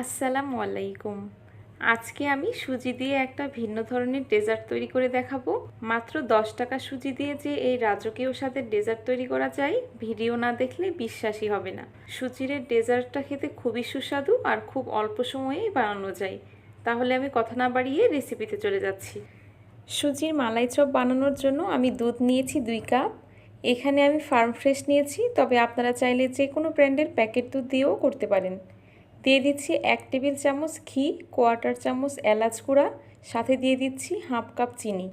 আসসালামু আলাইকুম। আজকে আমি সুজি দিয়ে একটা ভিন্ন ধরনের ডেজার্ট তৈরি করে দেখাবো। মাত্র দশ টাকা সুজি দিয়ে যে এই রাজকীয় স্বাদের ডেজার্ট তৈরি করা যায়, ভিডিও না দেখলে বিশ্বাসই হবে না। সুজির ডেজার্টটা খেতে খুবই সুস্বাদু আর খুব অল্প সময়েই বানানো যায়। তাহলে আমি কথা না বাড়িয়ে রেসিপিতে চলে যাচ্ছি। সুজির মালাই চপ বানানোর জন্য আমি দুধ নিয়েছি দুই কাপ। এখানে আমি ফার্ম ফ্রেশ নিয়েছি, তবে আপনারা চাইলে যে কোনো ব্র্যান্ডের প্যাকেট দুধ দিয়েও করতে পারেন। দিয়ে দিচ্ছি এক টেবিল চামচ ঘি কোয়ার্টার চামচ এলাচ গুঁড়া, সাথে দিয়ে দিচ্ছি হাফ কাপ চিনি।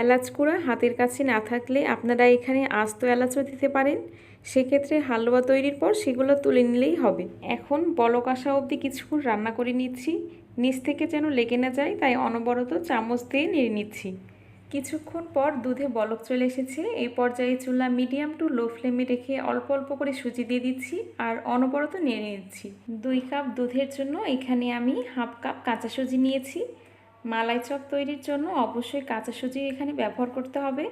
এলাচ গুঁড়া হাতের কাছে না থাকলে আপনারা এখানে আস্ত এলাচও দিতে পারেন। সেক্ষেত্রে হালুয়া তৈরির পর সেগুলো তুলে নিলেই হবে। এখন বলক অবধি কিছুক্ষণ রান্না করে নিচ্ছি। নিচ থেকে যেন লেগে না যায়, তাই অনবরত চামচ দিয়ে নেড়ে নিচ্ছি। কিছুক্ষণ পর দুধে বলক চলে এসেছে। এই পর্যায়ে চুলা মিডিয়াম টু লো ফ্লেমে রেখে অল্প অল্প করে সুজি দিয়ে দিচ্ছি আর অনবরত নেড়ে নিচ্ছি। দুই কাপ দুধের জন্য এখানে আমি হাফ কাপ কাঁচা সুজি নিয়েছি। মালাই চপ তৈরির জন্য অবশ্যই কাঁচা সুজি এখানে ব্যবহার করতে হবে।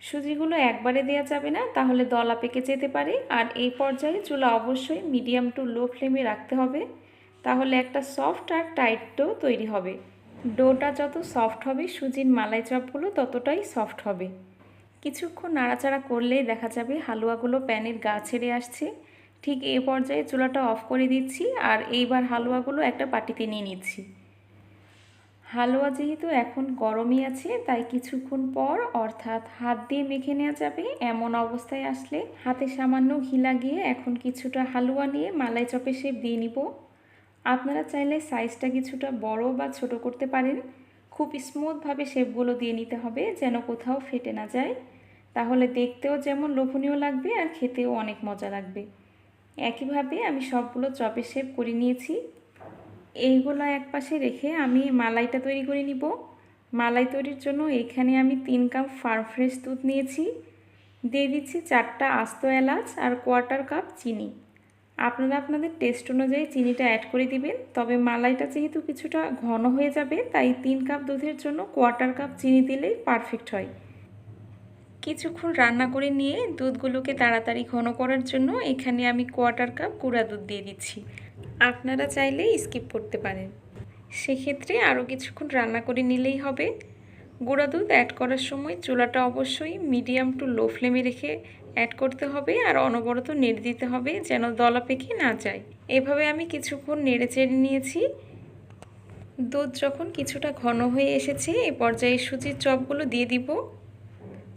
সুজিগুলো একবারে দেওয়া যাবে না, তাহলে দলা পেকে যেতে পারে। আর এই পর্যায়ে চুলা অবশ্যই মিডিয়াম টু লো ফ্লেমে রাখতে হবে। তাহলে একটা সফট আর টাইট তৈরি হবে। ডোটা যত সফট হবে, সুজির মালাই চপগুলো ততটাই সফট হবে। কিছুক্ষণ নাড়াচাড়া করলেই দেখা যাবে হালুয়াগুলো প্যানের গা ছেড়ে আসছে। ঠিক এ পর্যায়ে চুলাটা অফ করে দিচ্ছি আর এইবার হালুয়াগুলো একটা বাটিতে নিয়ে নিচ্ছি। হালুয়া যেহেতু এখন গরমই আছে, তাই কিছুক্ষণ পর অর্থাৎ হাত দিয়ে মেখে নেওয়া যাবে এমন অবস্থায় আসলে। হাতে সামান্য ঘি লাগিয়ে এখন কিছুটা হালুয়া নিয়ে মালাই চপে শেপ দিয়ে নিব। আপনারা চাইলে সাইজটা কিছুটা বড় বা ছোট করতে পারেন। খুব স্মুথভাবে শেপগুলো দিয়ে নিতে হবে যেন কোথাও ফেটে না যায়। তাহলে দেখতেও যেমন লোভনীয় লাগবে আর খেতেও অনেক মজা লাগবে। একইভাবে আমি সবগুলো চপের শেপ করে নিয়েছি। এইগুলো এক পাশে রেখে আমি মালাইটা তৈরি করে নিব। মালাই তৈরির জন্য এখানে আমি তিন কাপ ফার্ম ফ্রেশ দুধ নিয়েছি। দিয়ে দিচ্ছি চারটা আস্ত এলাচ আর কোয়ার্টার কাপ চিনি। আপনারা আপনাদের টেস্ট অনুযায়ী চিনিটা অ্যাড করে দিবেন। তবে মালাইটা যেহেতু কিছুটা ঘন হয়ে যাবে, তাই তিন কাপ দুধের জন্য কোয়ার্টার কাপ চিনি দিলেই পারফেক্ট হয়। কিছুক্ষণ রান্না করে নিয়ে দুধগুলোকে তাড়াতাড়ি ঘন করার জন্য এখানে আমি কোয়ার্টার কাপ গুঁড়া দুধ দিয়ে দিচ্ছি। আপনারা চাইলে স্কিপ করতে পারেন। সেক্ষেত্রে আরও কিছুক্ষণ রান্না করে নিলেই হবে। গুঁড়া দুধ অ্যাড করার সময় চুলাটা অবশ্যই মিডিয়াম টু লো ফ্লেমে রেখে অ্যাড করতে হবে আর অনবরত নেড়ে দিতে হবে যেন দলা পেকে না যায়। এভাবে আমি কিছুক্ষণ নেড়ে চেড়ে নিয়েছি। দুধ যখন কিছুটা ঘন হয়ে এসেছে এই পর্যায়ে সুজির চপগুলো দিয়ে দিব।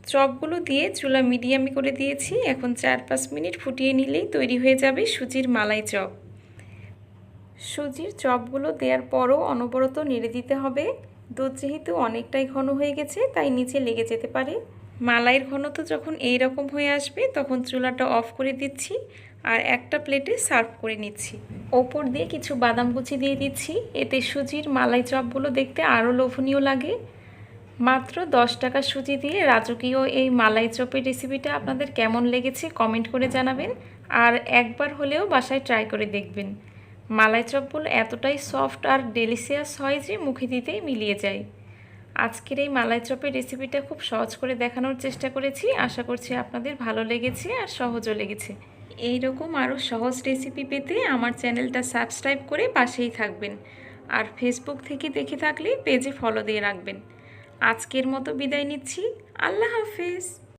চপগুলো দিয়ে চুলা মিডিয়ামে করে দিয়েছি। এখন চার পাঁচ মিনিট ফুটিয়ে নিলেই তৈরি হয়ে যাবে সুজির মালাই চপ। সুজির চপগুলো দেওয়ার পরও অনবরত নেড়ে দিতে হবে। দুধ যেহেতু অনেকটাই ঘন হয়ে গেছে, তাই নিচে লেগে যেতে পারে। মালাইয়ের ঘনত্ব যখন এই রকম হয়ে আসবে, তখন চুলাটা অফ করে দিচ্ছি আর একটা প্লেটে সার্ভ করে নিচ্ছি। ওপর দিয়ে কিছু বাদাম কুচি দিয়ে দিচ্ছি। এতে সুজির মালাই চপগুলো দেখতে আরও লোভনীয় লাগে। মাত্র দশ টাকা সুজি দিয়ে রাজকীয় এই মালাই চপের রেসিপিটা আপনাদের কেমন লেগেছে কমেন্ট করে জানাবেন। আর একবার হলেও বাসায় ট্রাই করে দেখবেন। মালাই চপগুলো এতটাই সফট আর ডেলিসিয়াস হয় যে মুখে দিতেই মিলিয়ে যায়। আজকের এই মালাই চপের রেসিপিটা খুব সহজ করে দেখানোর চেষ্টা করেছি। আশা করছি আপনাদের ভালো লেগেছে আর সহজও লেগেছে। এই রকম আরও সহজ রেসিপি পেতে আমার চ্যানেলটা সাবস্ক্রাইব করে পাশেই থাকবেন। আর ফেসবুক থেকে দেখে থাকলে পেজে ফলো দিয়ে রাখবেন। আজকের মতো বিদায় নিচ্ছি। আল্লাহ হাফেজ।